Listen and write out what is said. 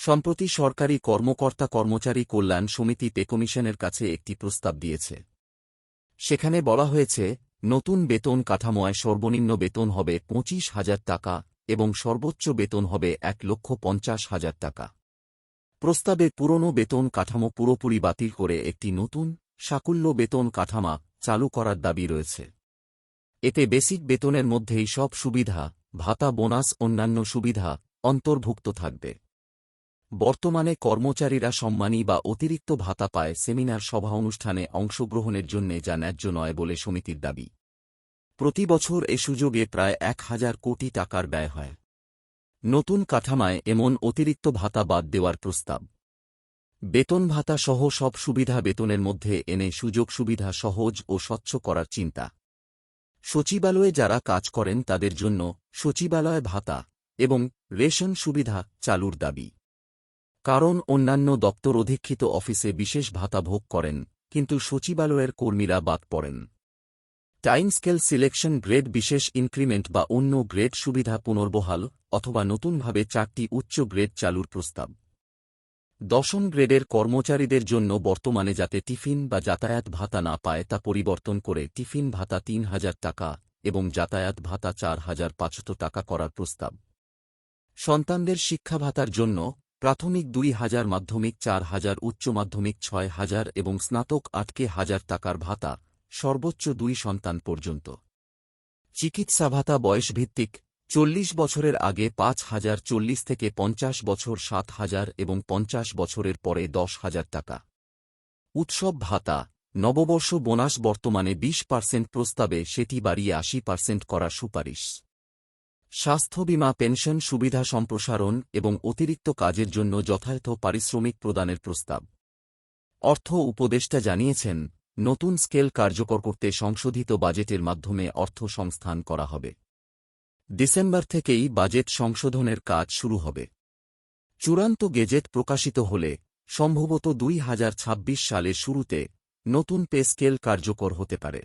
সম্প্রতি সরকারি কর্মকর্তা কর্মচারী কল্যাণ সমিতি পে কমিশনের কাছে একটি প্রস্তাব দিয়েছে। সেখানে বলা হয়েছে, নতুন বেতন কাঠামোয় সর্বনিম্ন বেতন হবে পঁচিশ হাজার টাকা এবং সর্বোচ্চ বেতন হবে এক লক্ষ পঞ্চাশ হাজার টাকা। প্রস্তাবে পুরনো বেতন কাঠামো পুরোপুরি বাতিল করে একটি নতুন, সাকুল্য বেতন কাঠামা চালু করার দাবি রয়েছে। এতে বেসিক বেতনের মধ্যেই সব সুবিধা, ভাতা, বোনাস, অন্যান্য সুবিধা অন্তর্ভুক্ত থাকবে। বর্তমানে কর্মচারীরা সম্মানী বা অতিরিক্ত ভাতা পায় সেমিনার সভা অনুষ্ঠানে অংশগ্রহণের জন্য যা ন্যায্য নয় বলে সমিতির দাবি। প্রতি বছর এ সুযোগে প্রায় এক হাজার কোটি টাকার ব্যয় হয়। নতুন কাঠামায় এমন অতিরিক্ত ভাতা বাদ দেওয়ার প্রস্তাব। বেতন ভাতা সহ সব সুবিধা বেতনের মধ্যে এনে সুযোগ সুবিধা সহজ ও স্বচ্ছ করার চিন্তা। সচিবালয়ে যারা কাজ করেন তাদের জন্য সচিবালয় ভাতা এবং রেশন সুবিধা চালুর দাবি। কারণ অন্যান্য দপ্তর অধীক্ষিত অফিসে বিশেষ ভাতা ভোগ করেন, কিন্তু সচিবালয়ের কর্মীরা বাদ পড়েন। টাইম স্কেল সিলেকশন গ্রেড বিশেষ ইনক্রিমেন্ট বা অন্য গ্রেড সুবিধা পুনর্বহাল অথবা নতুনভাবে চারটি উচ্চ গ্রেড চালুর প্রস্তাব। দশম গ্রেডের কর্মচারীদের জন্য বর্তমানে যাতে টিফিন বা যাতায়াত ভাতা না পায় তা পরিবর্তন করে টিফিন ভাতা তিন হাজার টাকা এবং যাতায়াত ভাতা চার হাজার পাঁচশত টাকা করার প্রস্তাব। সন্তানদের শিক্ষা ভাতার জন্য প্রাথমিক দুই হাজার মাধ্যমিক, চার হাজার, উচ্চ মাধ্যমিক, ছয় হাজার এবং স্নাতক আটকে হাজার টাকার ভাতা, সর্বোচ্চ দুই সন্তান পর্যন্ত। চিকিৎসা ভাতা বয়সভিত্তিক, চল্লিশ বছরের আগে পাঁচ হাজার, চল্লিশ থেকে পঞ্চাশ বছর, সাত হাজার এবং পঞ্চাশ বছরের পরে দশ হাজার টাকা। উৎসব ভাতা, নববর্ষ বোনাস বর্তমানে বিশ পার্সেন্ট প্রস্তাবে সেটি বাড়িয়ে আশি পার্সেন্ট করার সুপারিশ। স্বাস্থ্য বীমা, পেনশন সুবিধা সম্প্রসারণ এবং অতিরিক্ত কাজের জন্য যথাযথ পারিশ্রমিক প্রদানের প্রস্তাব। অর্থ উপদেষ্টা জানিয়েছেন, নতুন স্কেল কার্যকর করতে সংশোধিত বাজেটের মাধ্যমে অর্থ সংস্থান করা হবে। ডিসেম্বর থেকেই বাজেট সংশোধনের কাজ শুরু হবে। চূড়ান্ত গেজেট প্রকাশিত হলে সম্ভবত দুই সালের শুরুতে নতুন পে স্কেল কার্যকর হতে পারে।